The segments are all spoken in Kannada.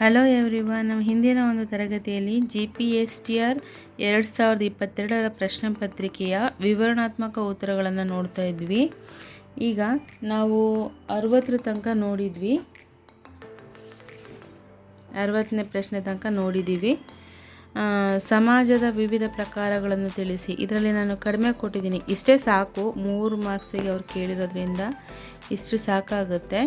ಹಲೋ ಎವ್ರಿವಾ ನಮ್ಮ ಹಿಂದಿನ ಒಂದು ತರಗತಿಯಲ್ಲಿ G P S T R ಎರಡು ಸಾವಿರದ ಇಪ್ಪತ್ತೆರಡರ ಪ್ರಶ್ನೆ ಪತ್ರಿಕೆಯ ವಿವರಣಾತ್ಮಕ ಉತ್ತರಗಳನ್ನು ನೋಡ್ತಾ ಇದ್ವಿ. ಈಗ ನಾವು ಅರವತ್ತರ ತನಕ ನೋಡಿದ್ವಿ. ಅರವತ್ತನೇ ಪ್ರಶ್ನೆ ತನಕ ನೋಡಿದ್ದೀವಿ ಸಮಾಜದ ವಿವಿಧ ಪ್ರಕಾರಗಳನ್ನು ತಿಳಿಸಿ. ಇದರಲ್ಲಿ ನಾನು ಕಡಿಮೆ ಕೊಟ್ಟಿದ್ದೀನಿ. ಇಷ್ಟೇ ಸಾಕು, ಮೂರು ಮಾರ್ಕ್ಸಿಗೆ ಅವ್ರು ಕೇಳಿರೋದ್ರಿಂದ ಇಷ್ಟು ಸಾಕಾಗುತ್ತೆ.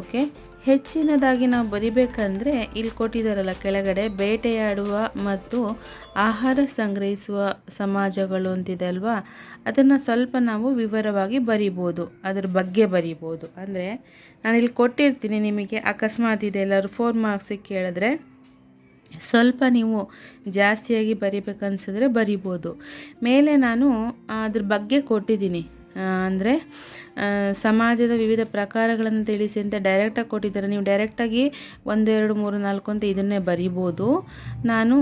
ಓಕೆ ಹೆಚ್ಚಿನದಾಗಿ ನಾವು ಬರಿಬೇಕಂದ್ರೆ ಇಲ್ಲಿ ಕೊಟ್ಟಿದ್ದಾರಲ್ಲ ಕೆಳಗಡೆ ಬೇಟೆಯಾಡುವ ಮತ್ತು ಆಹಾರ ಸಂಗ್ರಹಿಸುವ ಸಮಾಜಗಳು ಅಂತಿದೆ ಅಲ್ವಾ? ಅದನ್ನು ಸ್ವಲ್ಪ ನಾವು ವಿವರವಾಗಿ ಬರಿಬೋದು, ಅದ್ರ ಬಗ್ಗೆ ಬರಿಬೋದು. ಅಂದರೆ ನಾನು ಇಲ್ಲಿ ಕೊಟ್ಟಿರ್ತೀನಿ ನಿಮಗೆ, ಅಕಸ್ಮಾತ್ ಇದೆ ಎಲ್ಲರೂ ಫೋರ್ ಮಾರ್ಕ್ಸಿಗೆ ಕೇಳಿದ್ರೆ. ಸ್ವಲ್ಪ ನೀವು ಜಾಸ್ತಿಯಾಗಿ ಬರಿಬೇಕನ್ಸಿದ್ರೆ ಬರಿಬೋದು. ಮೇಲೆ ನಾನು ಅದ್ರ ಬಗ್ಗೆ ಕೊಟ್ಟಿದ್ದೀನಿ. ಅಂದರೆ ಸಮಾಜದ ವಿವಿಧ ಪ್ರಕಾರಗಳನ್ನು ತಿಳಿಸಿ ಅಂತ ಡೈರೆಕ್ಟಾಗಿ ಕೊಟ್ಟಿದ್ದಾರೆ. ನೀವು ಡೈರೆಕ್ಟಾಗಿ ಒಂದು, ಎರಡು, ಮೂರು, ನಾಲ್ಕು ಅಂತ ಇದನ್ನೇ ಬರಿಬೋದು. ನಾನು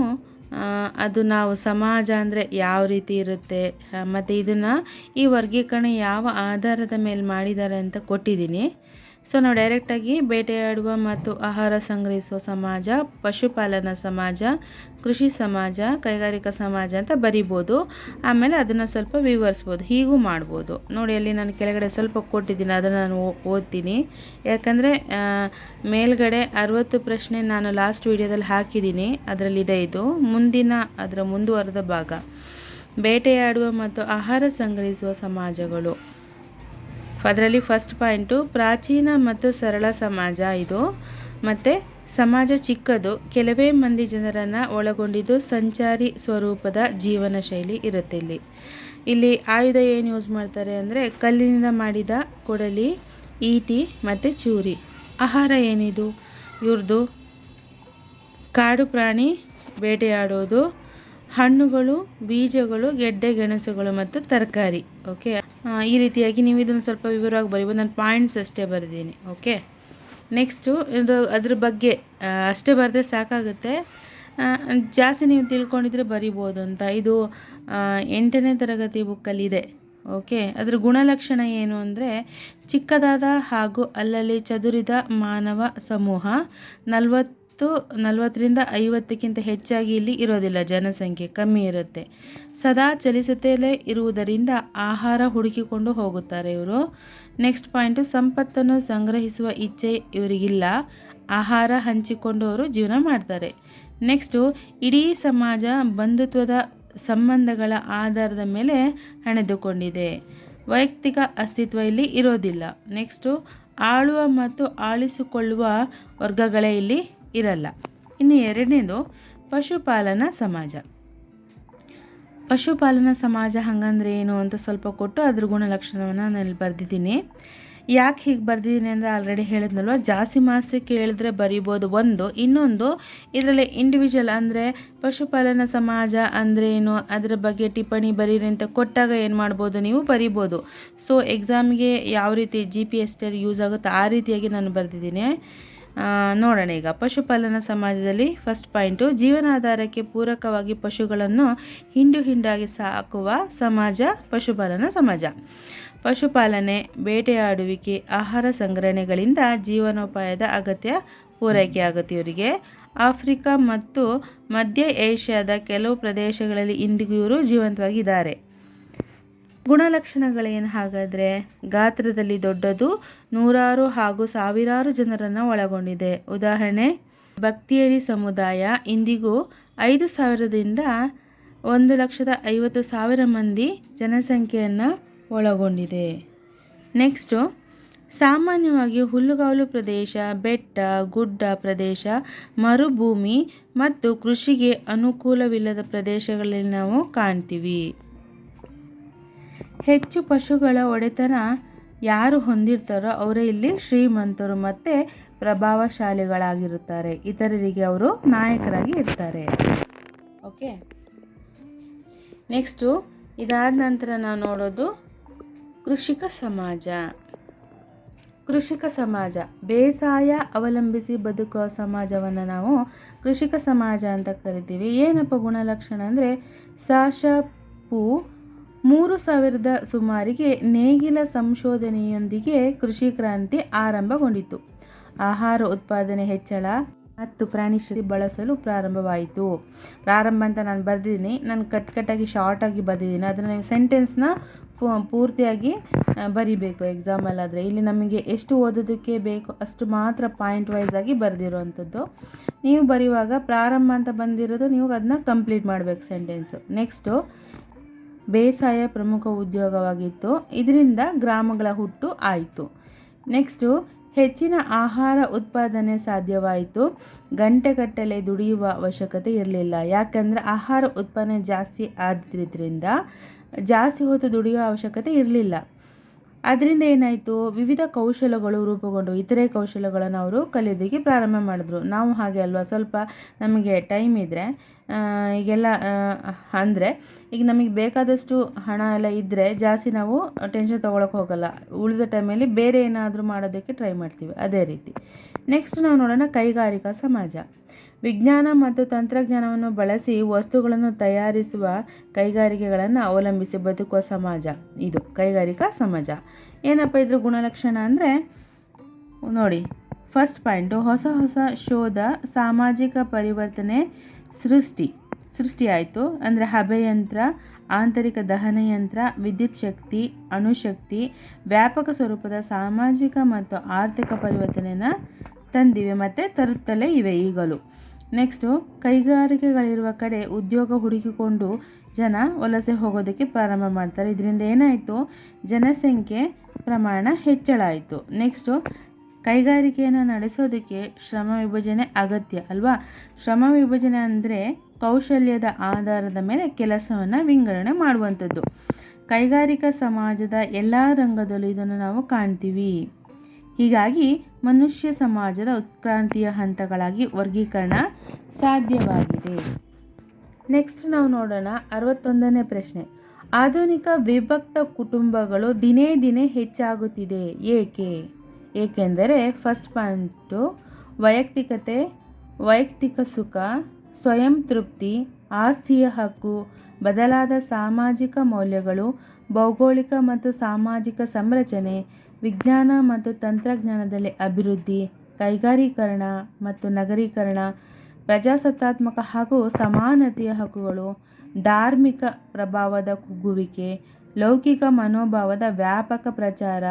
ಅದು ನಾವು ಸಮಾಜ ಅಂದರೆ ಯಾವ ರೀತಿ ಇರುತ್ತೆ ಮತ್ತು ಇದನ್ನು ಈ ವರ್ಗೀಕರಣ ಯಾವ ಆಧಾರದ ಮೇಲೆ ಮಾಡಿದ್ದಾರೆ ಅಂತ ಕೊಟ್ಟಿದ್ದೀನಿ. ಸೊ ನಾವು ಡೈರೆಕ್ಟಾಗಿ ಬೇಟೆಯಾಡುವ ಮತ್ತು ಆಹಾರ ಸಂಗ್ರಹಿಸುವ ಸಮಾಜ, ಪಶುಪಾಲನಾ ಸಮಾಜ, ಕೃಷಿ ಸಮಾಜ, ಕೈಗಾರಿಕಾ ಸಮಾಜ ಅಂತ ಬರಿಬೋದು. ಆಮೇಲೆ ಅದನ್ನು ಸ್ವಲ್ಪ ವಿವರಿಸ್ಬೋದು. ಹೀಗೂ ಮಾಡ್ಬೋದು. ನೋಡಿ, ಅಲ್ಲಿ ನಾನು ಕೆಳಗಡೆ ಸ್ವಲ್ಪ ಕೊಟ್ಟಿದ್ದೀನಿ. ಅದನ್ನು ನಾನು ಓದ್ತೀನಿ. ಯಾಕಂದರೆ ಮೇಲ್ಗಡೆ ಅರವತ್ತು ಪ್ರಶ್ನೆ ನಾನು ಲಾಸ್ಟ್ ವಿಡಿಯೋದಲ್ಲಿ ಹಾಕಿದ್ದೀನಿ. ಅದರಲ್ಲಿದೆ ಇದು ಮುಂದಿನ, ಅದರ ಮುಂದುವರೆದ ಭಾಗ. ಬೇಟೆಯಾಡುವ ಮತ್ತು ಆಹಾರ ಸಂಗ್ರಹಿಸುವ ಸಮಾಜಗಳು. ಅದರಲ್ಲಿ ಫಸ್ಟ್ ಪಾಯಿಂಟು ಪ್ರಾಚೀನ ಮತ್ತು ಸರಳ ಸಮಾಜ ಇದು. ಮತ್ತು ಸಮಾಜ ಚಿಕ್ಕದು, ಕೆಲವೇ ಮಂದಿ ಜನರನ್ನು ಒಳಗೊಂಡಿದ್ದು ಸಂಚಾರಿ ಸ್ವರೂಪದ ಜೀವನ ಶೈಲಿ ಇರುತ್ತೆ ಇಲ್ಲಿ. ಇಲ್ಲಿ ಆಯುಧ ಏನು ಯೂಸ್ ಮಾಡ್ತಾರೆ ಅಂದರೆ ಕಲ್ಲಿನಿಂದ ಮಾಡಿದ ಕೊಡಲಿ, ಈಟಿ ಮತ್ತು ಚೂರಿ. ಆಹಾರ ಏನಿದು? ಇವ್ರದ್ದು ಕಾಡು ಪ್ರಾಣಿ ಬೇಟೆಯಾಡೋದು ಹಣ್ಣುಗಳು, ಬೀಜಗಳು, ಗೆಡ್ಡೆ, ಗೆಣಸುಗಳು ಮತ್ತು ತರಕಾರಿ ಓಕೆ ಈ ರೀತಿಯಾಗಿ ನೀವು ಇದನ್ನು ಸ್ವಲ್ಪ ವಿವರವಾಗಿ ಬರೀಬೋದು. ನಾನು ಪಾಯಿಂಟ್ಸ್ ಅಷ್ಟೇ ಬರೆದೀನಿ ಓಕೆ ನೆಕ್ಸ್ಟು ಇದು ಅದ್ರ ಬಗ್ಗೆ ಅಷ್ಟೇ ಬರೆದ್ರೆ ಸಾಕಾಗುತ್ತೆ. ಜಾಸ್ತಿ ನೀವು ತಿಳ್ಕೊಂಡಿದ್ರೆ ಬರಿಬೋದು ಅಂತ. ಇದು ಎಂಟನೇ ತರಗತಿ ಬುಕ್ಕಲ್ಲಿದೆ ಓಕೆ ಅದರ ಗುಣಲಕ್ಷಣ ಏನು ಅಂದರೆ, ಚಿಕ್ಕದಾದ ಹಾಗೂ ಅಲ್ಲಲ್ಲಿ ಚದುರಿದ ಮಾನವ ಸಮೂಹ, ನಲವತ್ತು ನಲವತ್ತರಿಂದ ಐವತ್ತಕ್ಕಿಂತ ಹೆಚ್ಚಾಗಿ ಇಲ್ಲಿ ಇರೋದಿಲ್ಲ. ಜನಸಂಖ್ಯೆ ಕಮ್ಮಿ ಇರುತ್ತೆ. ಸದಾ ಚಲಿಸುತ್ತಲೇ ಇರುವುದರಿಂದ ಆಹಾರ ಹುಡುಕಿಕೊಂಡು ಹೋಗುತ್ತಾರೆ ಇವರು. ನೆಕ್ಸ್ಟ್ ಪಾಯಿಂಟು, ಸಂಪತ್ತನ್ನು ಸಂಗ್ರಹಿಸುವ ಇಚ್ಛೆ ಇವರಿಗಿಲ್ಲ. ಆಹಾರ ಹಂಚಿಕೊಂಡು ಅವರು ಜೀವನ ಮಾಡ್ತಾರೆ. ನೆಕ್ಸ್ಟು, ಇಡೀ ಸಮಾಜ ಬಂಧುತ್ವದ ಸಂಬಂಧಗಳ ಆಧಾರದ ಮೇಲೆ ಹಣೆದುಕೊಂಡಿದೆ. ವೈಯಕ್ತಿಕ ಅಸ್ತಿತ್ವ ಇಲ್ಲಿ ಇರೋದಿಲ್ಲ. ನೆಕ್ಸ್ಟು, ಆಳುವ ಮತ್ತು ಆಳಿಸಿಕೊಳ್ಳುವ ವರ್ಗಗಳೇ ಇಲ್ಲಿ ಇರಲ್ಲ. ಇನ್ನು ಎರಡನೇದು ಪಶುಪಾಲನಾ ಸಮಾಜ. ಪಶುಪಾಲನಾ ಸಮಾಜ ಹಂಗಂದ್ರೆ ಏನು ಅಂತ ಸ್ವಲ್ಪ ಕೊಟ್ಟು ಅದ್ರ ಗುಣಲಕ್ಷಣವನ್ನು ನಾನು ಬರೆದಿದ್ದೀನಿ. ಯಾಕೆ ಹೀಗೆ ಬರೆದಿದ್ದೀನಿ ಅಂದರೆ ಆಲ್ರೆಡಿ ಹೇಳಿದ್ನಲ್ವ? ಜಾಸ್ತಿ ಮಾಸಿ ಕೇಳಿದ್ರೆ ಬರಿಬೋದು ಒಂದು. ಇನ್ನೊಂದು, ಇದರಲ್ಲಿ ಇಂಡಿವಿಜುವಲ್ ಅಂದರೆ ಪಶುಪಾಲನಾ ಸಮಾಜ ಅಂದರೆ ಏನು? ಅದರ ಬಗ್ಗೆ ಟಿಪ್ಪಣಿ ಬರೀರಿ ಅಂತ ಕೊಟ್ಟಾಗ ಏನು ಮಾಡ್ಬೋದು? ನೀವು ಬರಿಬೋದು. ಸೊ ಎಕ್ಸಾಮ್ಗೆ ಯಾವ ರೀತಿ ಜಿ ಪಿ ಎಸ್ ಯೂಸ್ ಆಗುತ್ತೋ ಆ ರೀತಿಯಾಗಿ ನಾನು ಬರೆದಿದ್ದೀನಿ. ನೋಡೋಣ ಈಗ. ಪಶುಪಾಲನಾ ಸಮಾಜದಲ್ಲಿ ಫಸ್ಟ್ ಪಾಯಿಂಟು ಜೀವನಾಧಾರಕ್ಕೆ ಪೂರಕವಾಗಿ ಪಶುಗಳನ್ನು ಹಿಂಡು ಹಿಂಡಾಗಿ ಸಾಕುವ ಸಮಾಜ ಪಶುಪಾಲನಾ ಸಮಾಜ. ಪಶುಪಾಲನೆ ಬೇಟೆಯಾಡುವಿಕೆ ಆಹಾರ ಸಂಗ್ರಹಣೆಗಳಿಂದ ಜೀವನೋಪಾಯದ ಅಗತ್ಯ ಪೂರೈಕೆ ಆಗುತ್ತೆ ಇವರಿಗೆ. ಆಫ್ರಿಕಾ ಮತ್ತು ಮಧ್ಯ ಏಷ್ಯಾದ ಕೆಲವು ಪ್ರದೇಶಗಳಲ್ಲಿ ಇಂದಿಗೂ ಇವರು ಜೀವಂತವಾಗಿದ್ದಾರೆ. ಗುಣಲಕ್ಷಣಗಳೇನು ಹಾಗಾದರೆ? ಗಾತ್ರದಲ್ಲಿ ದೊಡ್ಡದು ನೂರಾರು ಹಾಗೂ ಸಾವಿರಾರು ಜನರನ್ನು ಒಳಗೊಂಡಿದೆ. ಉದಾಹರಣೆ, ಭಕ್ತಿಯರಿ ಸಮುದಾಯ. ಇಂದಿಗೂ ಐದು ಸಾವಿರದಿಂದ ಒಂದು ಲಕ್ಷದ ಐವತ್ತು ಸಾವಿರ ಮಂದಿ ಜನಸಂಖ್ಯೆಯನ್ನು ಒಳಗೊಂಡಿದೆ. ನೆಕ್ಸ್ಟು, ಸಾಮಾನ್ಯವಾಗಿ ಹುಲ್ಲುಗಾವಲು ಪ್ರದೇಶ, ಬೆಟ್ಟ, ಗುಡ್ಡ ಪ್ರದೇಶ, ಮರುಭೂಮಿ ಮತ್ತು ಕೃಷಿಗೆ ಅನುಕೂಲವಿಲ್ಲದ ಪ್ರದೇಶಗಳಲ್ಲಿ ನಾವು ಕಾಣ್ತೀವಿ. ಹೆಚ್ಚು ಪಶುಗಳ ಒಡೆತನ ಯಾರು ಹೊಂದಿರ್ತಾರೋ ಅವರೇ ಇಲ್ಲಿ ಶ್ರೀಮಂತರು ಮತ್ತು ಪ್ರಭಾವಶಾಲಿಗಳಾಗಿರುತ್ತಾರೆ. ಇತರರಿಗೆ ಅವರು ನಾಯಕರಾಗಿ ಇರ್ತಾರೆ. ಓಕೆ? ನೆಕ್ಸ್ಟು ಇದಾದ ನಂತರ ನಾವು ನೋಡೋದು ಕೃಷಿಕ ಸಮಾಜ. ಕೃಷಿಕ ಸಮಾಜ. ಬೇಸಾಯ ಅವಲಂಬಿಸಿ ಬದುಕುವ ಸಮಾಜವನ್ನು ನಾವು ಕೃಷಿಕ ಸಮಾಜ ಅಂತ ಕರಿತೀವಿ. ಏನಪ್ಪ ಗುಣಲಕ್ಷಣ ಅಂದರೆ ಸಾಶ, ಪು ಮೂರು ಸಾವಿರದ ಸುಮಾರಿಗೆ ನೇಗಿಲ ಸಂಶೋಧನೆಯೊಂದಿಗೆ ಕೃಷಿ ಕ್ರಾಂತಿ ಆರಂಭಗೊಂಡಿತು. ಆಹಾರ ಉತ್ಪಾದನೆ ಹೆಚ್ಚಳ ಮತ್ತು ಪ್ರಾಣಿ ಶಕ್ತಿ ಬಳಸಲು ಪ್ರಾರಂಭವಾಯಿತು. ಪ್ರಾರಂಭ ಅಂತ ನಾನು ಬರೆದಿದ್ದೀನಿ. ನಾನು ಕಟ್ ಕಟ್ಟಾಗಿ ಶಾರ್ಟಾಗಿ ಬರೆದಿದ್ದೀನಿ. ಅದನ್ನು ನೀವು ಸೆಂಟೆನ್ಸ್ನ ಪೂರ್ತಿಯಾಗಿ ಬರಿಬೇಕು ಎಕ್ಸಾಮಲ್ಲಾದರೆ ಇಲ್ಲಿ ನಮಗೆ ಎಷ್ಟು ಓದೋದಕ್ಕೆ ಬೇಕು, ಅಷ್ಟು ಮಾತ್ರ ಪಾಯಿಂಟ್ ವೈಸ್ ಆಗಿ ಬರೆದಿರುವಂಥದ್ದು. ನೀವು ಬರೆಯುವಾಗ ಪ್ರಾರಂಭ ಅಂತ ಬಂದಿರೋದು, ನೀವು ಅದನ್ನ ಕಂಪ್ಲೀಟ್ ಮಾಡಬೇಕು ಸೆಂಟೆನ್ಸು ನೆಕ್ಸ್ಟು ಬೇಸಾಯ ಪ್ರಮುಖ ಉದ್ಯೋಗವಾಗಿತ್ತು. ಇದರಿಂದ ಗ್ರಾಮಗಳ ಹುಟ್ಟು ಆಯಿತು. ನೆಕ್ಸ್ಟು ಹೆಚ್ಚಿನ ಆಹಾರ ಉತ್ಪಾದನೆ ಸಾಧ್ಯವಾಯಿತು. ಗಂಟೆಗಟ್ಟಲೆ ದುಡಿಯುವ ಅವಶ್ಯಕತೆ ಇರಲಿಲ್ಲ. ಯಾಕಂದರೆ ಆಹಾರ ಉತ್ಪಾದನೆ ಜಾಸ್ತಿ ಆದ್ರಿಂದ ಜಾಸ್ತಿ ಹೊತ್ತು ದುಡಿಯುವ ಅವಶ್ಯಕತೆ ಇರಲಿಲ್ಲ. ಅದರಿಂದ ಏನಾಯಿತು? ವಿವಿಧ ಕೌಶಲಗಳು ರೂಪುಗೊಂಡು ಇತರೆ ಕೌಶಲಗಳನ್ನು ಅವರು ಕಲಿಯೋದಕ್ಕೆ ಪ್ರಾರಂಭ ಮಾಡಿದ್ರು. ನಾವು ಹಾಗೆ ಅಲ್ವಾ? ಸ್ವಲ್ಪ ನಮಗೆ ಟೈಮ್ ಇದ್ದರೆ ಈಗೆಲ್ಲ ಅಂದರೆ ಈಗ ನಮಗೆ ಬೇಕಾದಷ್ಟು ಹಣ ಎಲ್ಲ ಇದ್ದರೆ ಜಾಸ್ತಿ ನಾವು ಟೆನ್ಷನ್ ತೊಗೊಳಕ್ಕೆ ಹೋಗಲ್ಲ. ಉಳಿದ ಟೈಮಲ್ಲಿ ಬೇರೆ ಏನಾದರೂ ಮಾಡೋದಕ್ಕೆ ಟ್ರೈ ಮಾಡ್ತೀವಿ. ಅದೇ ರೀತಿ. ನೆಕ್ಸ್ಟ್ ನಾವು ನೋಡೋಣ ಕೈಗಾರಿಕಾ ಸಮಾಜ. ವಿಜ್ಞಾನ ಮತ್ತು ತಂತ್ರಜ್ಞಾನವನ್ನು ಬಳಸಿ ವಸ್ತುಗಳನ್ನು ತಯಾರಿಸುವ ಕೈಗಾರಿಕೆಗಳನ್ನು ಅವಲಂಬಿಸಿ ಬದುಕುವ ಸಮಾಜ. ಇದು ಕೈಗಾರಿಕಾ ಸಮಾಜ. ಏನಪ್ಪ ಇದ್ರ ಗುಣಲಕ್ಷಣ ಅಂದರೆ, ನೋಡಿ ಫಸ್ಟ್ ಪಾಯಿಂಟು ಹೊಸ ಹೊಸ ಶೋಧ, ಸಾಮಾಜಿಕ ಪರಿವರ್ತನೆ, ಸೃಷ್ಟಿ. ಸೃಷ್ಟಿಯಾಯಿತು ಅಂದರೆ ಹಬೆಯಂತ್ರ ಆಂತರಿಕ ದಹನಯಂತ್ರ ವಿದ್ಯುತ್ ಶಕ್ತಿ ಅಣುಶಕ್ತಿ ವ್ಯಾಪಕ ಸ್ವರೂಪದ ಸಾಮಾಜಿಕ ಮತ್ತು ಆರ್ಥಿಕ ಪರಿವರ್ತನೆಯನ್ನು ತಂದಿವೆ. ಮತ್ತು ತರುತ್ತಲೇ ಇವೆ ಈಗಲೂ. ನೆಕ್ಸ್ಟು ಕೈಗಾರಿಕೆಗಳಿರುವ ಕಡೆ ಉದ್ಯೋಗ ಹುಡುಕಿಕೊಂಡು ಜನ ವಲಸೆ ಹೋಗೋದಕ್ಕೆ ಪ್ರಾರಂಭ ಮಾಡ್ತಾರೆ. ಇದರಿಂದ ಏನಾಯಿತು? ಜನಸಂಖ್ಯೆ ಪ್ರಮಾಣ ಹೆಚ್ಚಳ ಆಯಿತು. ನೆಕ್ಸ್ಟು ಕೈಗಾರಿಕೆಯನ್ನು ನಡೆಸೋದಕ್ಕೆ ಶ್ರಮ ವಿಭಜನೆ ಅಗತ್ಯ ಅಲ್ವಾ? ಶ್ರಮ ವಿಭಜನೆ ಅಂದರೆ ಕೌಶಲ್ಯದ ಆಧಾರದ ಮೇಲೆ ಕೆಲಸವನ್ನು ವಿಂಗಡಣೆ ಮಾಡುವಂಥದ್ದು. ಕೈಗಾರಿಕಾ ಸಮಾಜದ ಎಲ್ಲ ರಂಗದಲ್ಲೂ ಇದನ್ನು ನಾವು ಕಾಣ್ತೀವಿ. ಹೀಗಾಗಿ ಮನುಷ್ಯ ಸಮಾಜದ ಉತ್ಕ್ರಾಂತಿಯ ಹಂತಗಳಾಗಿ ವರ್ಗೀಕರಣ ಸಾಧ್ಯವಾಗಿದೆ. ನೆಕ್ಸ್ಟ್ ನಾವು ನೋಡೋಣ ಅರವತ್ತೊಂದನೇ ಪ್ರಶ್ನೆ. ಆಧುನಿಕ ವಿಭಕ್ತ ಕುಟುಂಬಗಳು ದಿನೇ ದಿನೇ ಹೆಚ್ಚಾಗುತ್ತಿದೆ. ಏಕೆ? ಏಕೆಂದರೆ ಫಸ್ಟ್ ಪಾಯಿಂಟು ವೈಯಕ್ತಿಕತೆ, ವೈಯಕ್ತಿಕ ಸುಖ, ಸ್ವಯಂ ತೃಪ್ತಿ, ಆಸ್ತಿಯ ಹಕ್ಕು, ಬದಲಾದ ಸಾಮಾಜಿಕ ಮೌಲ್ಯಗಳು ಭೌಗೋಳಿಕ ಮತ್ತು ಸಾಮಾಜಿಕ ಸಂರಚನೆ, ವಿಜ್ಞಾನ ಮತ್ತು ತಂತ್ರಜ್ಞಾನದಲ್ಲಿ ಅಭಿವೃದ್ಧಿ, ಕೈಗಾರೀಕರಣ ಮತ್ತು ನಗರೀಕರಣ, ಪ್ರಜಾಸತ್ತಾತ್ಮಕ ಹಾಗೂ ಸಮಾನತೆಯ ಹಕ್ಕುಗಳು, ಧಾರ್ಮಿಕ ಪ್ರಭಾವದ ಕುಗ್ಗುವಿಕೆ, ಲೌಕಿಕ ಮನೋಭಾವದ ವ್ಯಾಪಕ ಪ್ರಚಾರ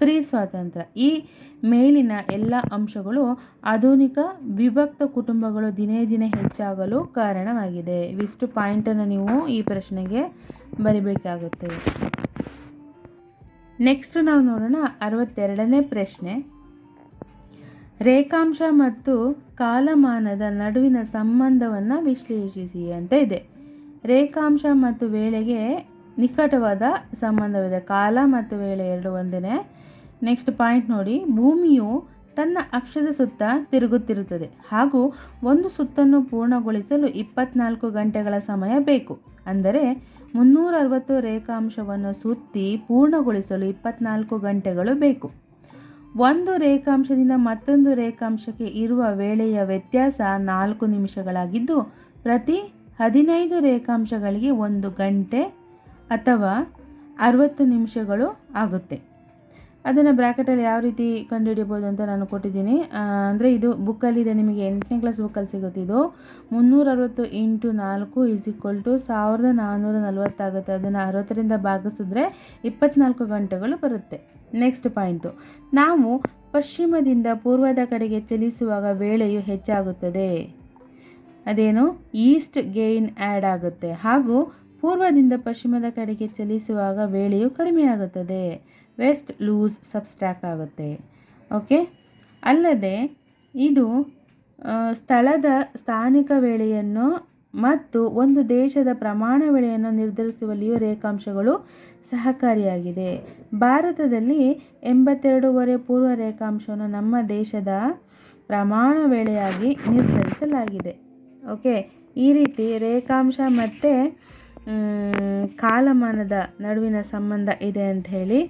ಸ್ತ್ರೀ ಸ್ವಾತಂತ್ರ್ಯ. ಈ ಮೇಲಿನ ಎಲ್ಲ ಅಂಶಗಳು ಆಧುನಿಕ ವಿಭಕ್ತ ಕುಟುಂಬಗಳು ದಿನೇ ದಿನೇ ಹೆಚ್ಚಾಗಲು ಕಾರಣವಾಗಿದೆ. ಇವಿಷ್ಟು ಪಾಯಿಂಟನ್ನು ನೀವು ಈ ಪ್ರಶ್ನೆಗೆ ಬರಿಬೇಕಾಗುತ್ತೆ. ನೆಕ್ಸ್ಟ್ ನಾವು ನೋಡೋಣ ಅರವತ್ತೆರಡನೇ ಪ್ರಶ್ನೆ. ರೇಖಾಂಶ ಮತ್ತು ಕಾಲಮಾನದ ನಡುವಿನ ಸಂಬಂಧವನ್ನು ವಿಶ್ಲೇಷಿಸಿ ಅಂತ ಇದೆ. ರೇಖಾಂಶ ಮತ್ತು ವೇಳೆಗೆ ನಿಕಟವಾದ ಸಂಬಂಧವಿದೆ. ಕಾಲ ಮತ್ತು ವೇಳೆ ಎರಡು ಒಂದೇ ನೆಕ್ಸ್ಟ್ ಪಾಯಿಂಟ್ ನೋಡಿ. ಭೂಮಿಯು ತನ್ನ ಅಕ್ಷದ ಸುತ್ತ ತಿರುಗುತ್ತಿರುತ್ತದೆ. ಹಾಗೂ ಒಂದು ಸುತ್ತನ್ನು ಪೂರ್ಣಗೊಳಿಸಲು ಇಪ್ಪತ್ನಾಲ್ಕು ಗಂಟೆಗಳ ಸಮಯ ಬೇಕು. ಅಂದರೆ ಮುನ್ನೂರ ಅರವತ್ತು ರೇಖಾಂಶವನ್ನು ಸುತ್ತಿ ಪೂರ್ಣಗೊಳಿಸಲು ಇಪ್ಪತ್ನಾಲ್ಕು ಗಂಟೆಗಳು ಬೇಕು. ಒಂದು ರೇಖಾಂಶದಿಂದ ಮತ್ತೊಂದು ರೇಖಾಂಶಕ್ಕೆ ಇರುವ ವೇಳೆಯ ವ್ಯತ್ಯಾಸ ನಾಲ್ಕು ನಿಮಿಷಗಳಾಗಿದ್ದು, ಪ್ರತಿ ಹದಿನೈದು ರೇಖಾಂಶಗಳಿಗೆ ಒಂದು ಗಂಟೆ ಅಥವಾ ಅರವತ್ತು ನಿಮಿಷಗಳು ಆಗುತ್ತೆ. ಅದನ್ನು ಬ್ರ್ಯಾಕೆಟಲ್ಲಿ ಯಾವ ರೀತಿ ಕಂಡುಹಿಡಿಬೋದು ಅಂತ ನಾನು ಕೊಟ್ಟಿದ್ದೀನಿ. ಅಂದರೆ ಇದು ಬುಕ್ಕಲ್ಲಿದೆ ನಿಮಗೆ ಎಂಟನೇ ಕ್ಲಾಸ್ ಬುಕ್ಕಲ್ಲಿ ಸಿಗುತ್ತೆ ಇದು. ಮುನ್ನೂರ ಅರವತ್ತು ಇಂಟು ನಾಲ್ಕು ಈಸ್ ಈಕ್ವಲ್ ಟು ಸಾವಿರದ ನಾನ್ನೂರ ನಲವತ್ತಾಗುತ್ತೆ ಅದನ್ನು ಅರವತ್ತರಿಂದ ಭಾಗಿಸಿದ್ರೆ ಇಪ್ಪತ್ನಾಲ್ಕು ಗಂಟೆಗಳು ಬರುತ್ತೆ. ನೆಕ್ಸ್ಟ್ ಪಾಯಿಂಟು ನಾವು ಪಶ್ಚಿಮದಿಂದ ಪೂರ್ವದ ಕಡೆಗೆ ಚಲಿಸುವಾಗ ವೇಳೆಯು ಹೆಚ್ಚಾಗುತ್ತದೆ. ಅದೇನು? ಈಸ್ಟ್ ಗೇನ್ ಆ್ಯಡ್ ಆಗುತ್ತೆ. ಹಾಗೂ ಪೂರ್ವದಿಂದ ಪಶ್ಚಿಮದ ಕಡೆಗೆ ಚಲಿಸುವಾಗ ವೇಳೆಯು ಕಡಿಮೆಯಾಗುತ್ತದೆ. ವೆಸ್ಟ್ ಲೂಸ್ ಸಬ್ಸ್ಟ್ರಾಕ್ಟ್ ಆಗುತ್ತೆ. ಓಕೆ? ಅಲ್ಲದೆ ಇದು ಸ್ಥಳದ ಸ್ಥಾನಿಕ ವೇಳೆಯನ್ನು ಮತ್ತು ಒಂದು ದೇಶದ ಪ್ರಮಾಣ ವೇಳೆಯನ್ನು ನಿರ್ಧರಿಸುವಲ್ಲಿಯೂ ರೇಖಾಂಶಗಳು ಸಹಕಾರಿಯಾಗಿದೆ. ಭಾರತದಲ್ಲಿ ಎಂಬತ್ತೆರಡೂವರೆ ಪೂರ್ವ ರೇಖಾಂಶವನ್ನು ನಮ್ಮ ದೇಶದ ಪ್ರಮಾಣ ವೇಳೆಯಾಗಿ ನಿರ್ಧರಿಸಲಾಗಿದೆ. ಓಕೆ? ಈ ರೀತಿ ರೇಖಾಂಶ ಮತ್ತು ಕಾಲಮಾನದ ನಡುವಿನ ಸಂಬಂಧ ಇದೆ ಅಂತ ಹೇಳಿ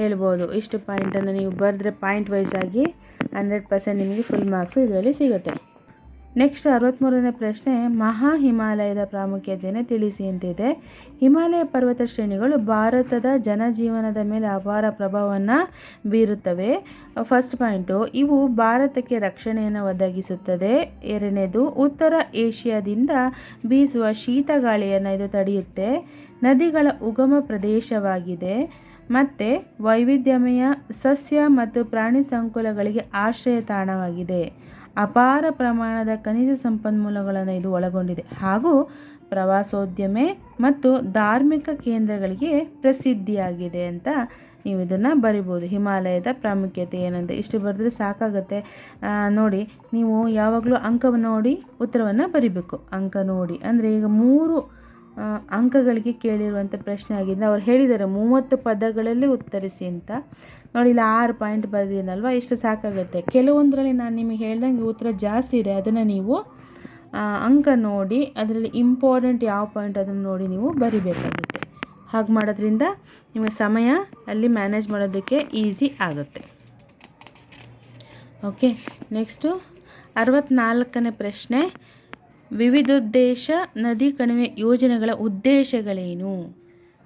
ಹೇಳ್ಬೋದು. ಇಷ್ಟು ಪಾಯಿಂಟನ್ನು ನೀವು ಬರೆದ್ರೆ ಪಾಯಿಂಟ್ ವೈಸ್ ಆಗಿ ಹಂಡ್ರೆಡ್ ಪರ್ಸೆಂಟ್ ನಿಮಗೆ ಫುಲ್ ಮಾರ್ಕ್ಸು ಇದರಲ್ಲಿ ಸಿಗುತ್ತೆ. ನೆಕ್ಸ್ಟ್ ಅರವತ್ತ್ಮೂರನೇ ಪ್ರಶ್ನೆ, ಮಹಾ ಹಿಮಾಲಯದ ಪ್ರಾಮುಖ್ಯತೆಯನ್ನು ತಿಳಿಸಿ ಅಂತಿದೆ. ಹಿಮಾಲಯ ಪರ್ವತ ಶ್ರೇಣಿಗಳು ಭಾರತದ ಜನಜೀವನದ ಮೇಲೆ ಅಪಾರ ಪ್ರಭಾವವನ್ನು ಬೀರುತ್ತವೆ. ಫಸ್ಟ್ ಪಾಯಿಂಟು ಇವು ಭಾರತಕ್ಕೆ ರಕ್ಷಣೆಯನ್ನು ಒದಗಿಸುತ್ತದೆ. ಎರಡನೇದು, ಉತ್ತರ ಏಷ್ಯಾದಿಂದ ಬೀಸುವ ಶೀತ ಗಾಳಿಯನ್ನು ಇದು ತಡೆಯುತ್ತೆ. ನದಿಗಳ ಉಗಮ ಪ್ರದೇಶವಾಗಿದೆ. ಮತ್ತು ವೈವಿಧ್ಯಮಯ ಸಸ್ಯ ಮತ್ತು ಪ್ರಾಣಿ ಸಂಕುಲಗಳಿಗೆ ಆಶ್ರಯ ತಾಣವಾಗಿದೆ. ಅಪಾರ ಪ್ರಮಾಣದ ಖನಿಜ ಸಂಪನ್ಮೂಲಗಳನ್ನು ಇದು ಒಳಗೊಂಡಿದೆ. ಹಾಗೂ ಪ್ರವಾಸೋದ್ಯಮೆ ಮತ್ತು ಧಾರ್ಮಿಕ ಕೇಂದ್ರಗಳಿಗೆ ಪ್ರಸಿದ್ಧಿಯಾಗಿದೆ ಅಂತ ನೀವು ಇದನ್ನು ಬರಿಬೋದು ಹಿಮಾಲಯದ ಪ್ರಾಮುಖ್ಯತೆ ಏನಂತ ಇಷ್ಟು ಬರೆದ್ರೆ ಸಾಕಾಗುತ್ತೆ. ನೋಡಿ, ನೀವು ಯಾವಾಗಲೂ ಅಂಕವನ್ನು ನೋಡಿ ಉತ್ತರವನ್ನು ಬರಿಬೇಕು. ಅಂಕ ನೋಡಿ ಅಂದರೆ ಈಗ ಮೂರು ಅಂಕಗಳಿಗೆ ಕೇಳಿರುವಂಥ ಪ್ರಶ್ನೆ ಆಗಿದೆ. ಅವ್ರು ಹೇಳಿದ್ದಾರೆ, ಮೂವತ್ತು ಪದಗಳಲ್ಲಿ ಉತ್ತರಿಸಿ ಅಂತ. ನೋಡಿ, ಇಲ್ಲಿ ಆರು ಪಾಯಿಂಟ್ ಬರೆದಿನಲ್ವ ಇಷ್ಟು ಸಾಕಾಗುತ್ತೆ. ಕೆಲವೊಂದರಲ್ಲಿ ನಾನು ನಿಮಗೆ ಹೇಳ್ದಂಗೆ ಉತ್ತರ ಜಾಸ್ತಿ ಇದೆ. ಅದನ್ನು ನೀವು ಅಂಕ ನೋಡಿ, ಅದರಲ್ಲಿ ಇಂಪಾರ್ಟೆಂಟ್ ಯಾವ ಪಾಯಿಂಟ್ ಅದನ್ನು ನೋಡಿ ನೀವು ಬರಿಬೇಕಾಗುತ್ತೆ. ಹಾಗೆ ಮಾಡೋದ್ರಿಂದ ನಿಮಗೆ ಸಮಯ ಅಲ್ಲಿ ಮ್ಯಾನೇಜ್ ಮಾಡೋದಕ್ಕೆ ಈಸಿ ಆಗುತ್ತೆ. ಓಕೆ ನೆಕ್ಸ್ಟು ಅರವತ್ತ್ನಾಲ್ಕನೇ ಪ್ರಶ್ನೆ. ವಿವಿಧೋದ್ದೇಶ ನದಿ ಕಣಿವೆ ಯೋಜನೆಗಳ ಉದ್ದೇಶಗಳೇನು?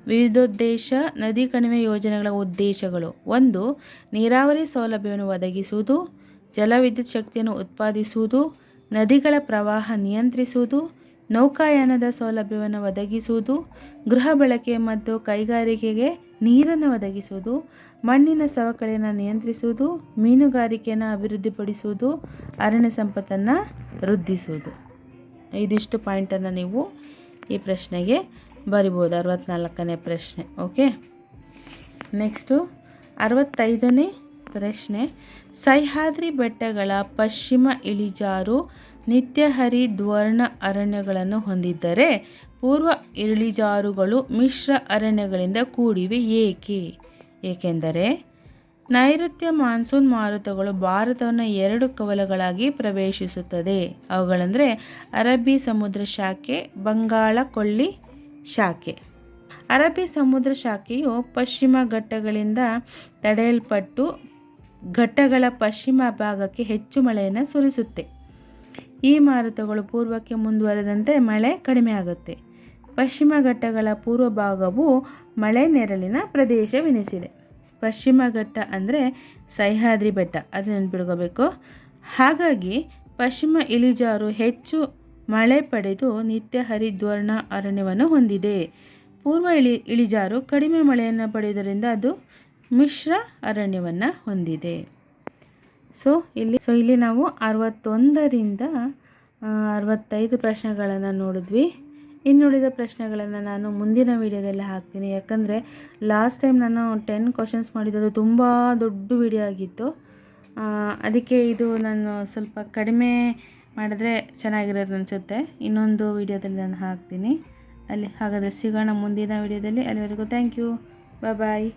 ವಿವಿಧೋದ್ದೇಶ ನದಿ ಕಣಿವೆ ಯೋಜನೆಗಳ ಉದ್ದೇಶಗಳು. ಒಂದು, ನೀರಾವರಿ ಸೌಲಭ್ಯವನ್ನು ಒದಗಿಸುವುದು. ಜಲವಿದ್ಯುತ್ ಶಕ್ತಿಯನ್ನು ಉತ್ಪಾದಿಸುವುದು. ನದಿಗಳ ಪ್ರವಾಹ ನಿಯಂತ್ರಿಸುವುದು. ನೌಕಾಯಾನದ ಸೌಲಭ್ಯವನ್ನು ಒದಗಿಸುವುದು. ಗೃಹ ಬಳಕೆ ಮತ್ತು ಕೈಗಾರಿಕೆಗೆ ನೀರನ್ನು ಒದಗಿಸುವುದು. ಮಣ್ಣಿನ ಸವಕಳಿಯನ್ನು ನಿಯಂತ್ರಿಸುವುದು. ಮೀನುಗಾರಿಕೆಯನ್ನು ಅಭಿವೃದ್ಧಿಪಡಿಸುವುದು. ಅರಣ್ಯ ಸಂಪತ್ತನ್ನು ವೃದ್ಧಿಸುವುದು. ಇದಿಷ್ಟು ಪಾಯಿಂಟನ್ನು ನೀವು ಈ ಪ್ರಶ್ನೆಗೆ ಬರಿಬೋದು ಅರವತ್ತ್ನಾಲ್ಕನೇ ಪ್ರಶ್ನೆ ಓಕೆ ನೆಕ್ಸ್ಟು ಅರವತ್ತೈದನೇ ಪ್ರಶ್ನೆ. ಸಹ್ಯಾದ್ರಿ ಬೆಟ್ಟಗಳ ಪಶ್ಚಿಮ ಇಳಿಜಾರು ನಿತ್ಯಹರಿ ಹರಿದ್ವರ್ಣ ಅರಣ್ಯಗಳನ್ನು ಹೊಂದಿದ್ದರೆ ಪೂರ್ವ ಇಳಿಜಾರುಗಳು ಮಿಶ್ರ ಅರಣ್ಯಗಳಿಂದ ಕೂಡಿವೆ ಏಕೆ? ಏಕೆಂದರೆ ನೈಋತ್ಯ ಮಾನ್ಸೂನ್ ಮಾರುತಗಳು ಭಾರತವನ್ನು ಎರಡು ಕವಲಗಳಾಗಿ ಪ್ರವೇಶಿಸುತ್ತದೆ. ಅವುಗಳೆಂದರೆ ಅರಬ್ಬಿ ಸಮುದ್ರ ಶಾಖೆ ಬಂಗಾಳ ಕೊಳ್ಳಿ ಶಾಖೆ. ಅರಬ್ಬಿ ಸಮುದ್ರ ಶಾಖೆಯು ಪಶ್ಚಿಮ ಘಟ್ಟಗಳಿಂದ ತಡೆಯಲ್ಪಟ್ಟು ಘಟ್ಟಗಳ ಪಶ್ಚಿಮ ಭಾಗಕ್ಕೆ ಹೆಚ್ಚು ಮಳೆಯನ್ನು ಸುರಿಸುತ್ತೆ. ಈ ಮಾರುತಗಳು ಪೂರ್ವಕ್ಕೆ ಮುಂದುವರೆದಂತೆ ಮಳೆ ಕಡಿಮೆ ಆಗುತ್ತೆ. ಪಶ್ಚಿಮ ಘಟ್ಟಗಳ ಪೂರ್ವ ಭಾಗವು ಮಳೆ ನೆರಳಿನ ಪ್ರದೇಶವೆನಿಸಿದೆ. ಪಶ್ಚಿಮ ಘಟ್ಟ ಅಂದರೆ ಸಹ್ಯಾದ್ರಿ ಬೆಟ್ಟ, ಅದು ನೆನ್ಪಿಡ್ಕೋಬೇಕು ಹಾಗಾಗಿ ಪಶ್ಚಿಮ ಇಳಿಜಾರು ಹೆಚ್ಚು ಮಳೆ ಪಡೆದು ನಿತ್ಯ ಹರಿದ್ವರ್ಣ ಅರಣ್ಯವನ್ನು ಹೊಂದಿದೆ. ಪೂರ್ವ ಇಳಿ, ಇಳಿಜಾರು ಕಡಿಮೆ ಮಳೆಯನ್ನು ಪಡೆಯುವುದರಿಂದ ಅದು ಮಿಶ್ರ ಅರಣ್ಯವನ್ನು ಹೊಂದಿದೆ. ಸೊ ಇಲ್ಲಿ ಸೊ ಇಲ್ಲಿ ನಾವು ಅರವತ್ತೊಂದರಿಂದ ಅರವತ್ತೈದು ಪ್ರಶ್ನೆಗಳನ್ನು ನೋಡಿದ್ವಿ. ಇನ್ನುಳಿದ ಪ್ರಶ್ನೆಗಳನ್ನು ನಾನು ಮುಂದಿನ ವಿಡಿಯೋದಲ್ಲಿ ಹಾಕ್ತೀನಿ. ಯಾಕಂದರೆ ಲಾಸ್ಟ್ ಟೈಮ್ ನಾನು ಟೆನ್ ಕ್ವಶನ್ಸ್ ಮಾಡಿದ್ದು ತುಂಬ ದೊಡ್ಡ ವಿಡಿಯೋ ಆಗಿತ್ತು. ಅದಕ್ಕೆ ಇದು ನಾನು ಸ್ವಲ್ಪ ಕಡಿಮೆ ಮಾಡಿದ್ರೆ ಚೆನ್ನಾಗಿರೋದು ಅನಿಸುತ್ತೆ. ಇನ್ನೊಂದು ವಿಡಿಯೋದಲ್ಲಿ ನಾನು ಹಾಕ್ತೀನಿ. ಅಲ್ಲಿ ಹಾಗಾದರೆ ಸಿಗೋಣ ಮುಂದಿನ ವಿಡಿಯೋದಲ್ಲಿ. ಅಲ್ಲಿವರೆಗೂ ಥ್ಯಾಂಕ್ ಯು ಬಾಯ್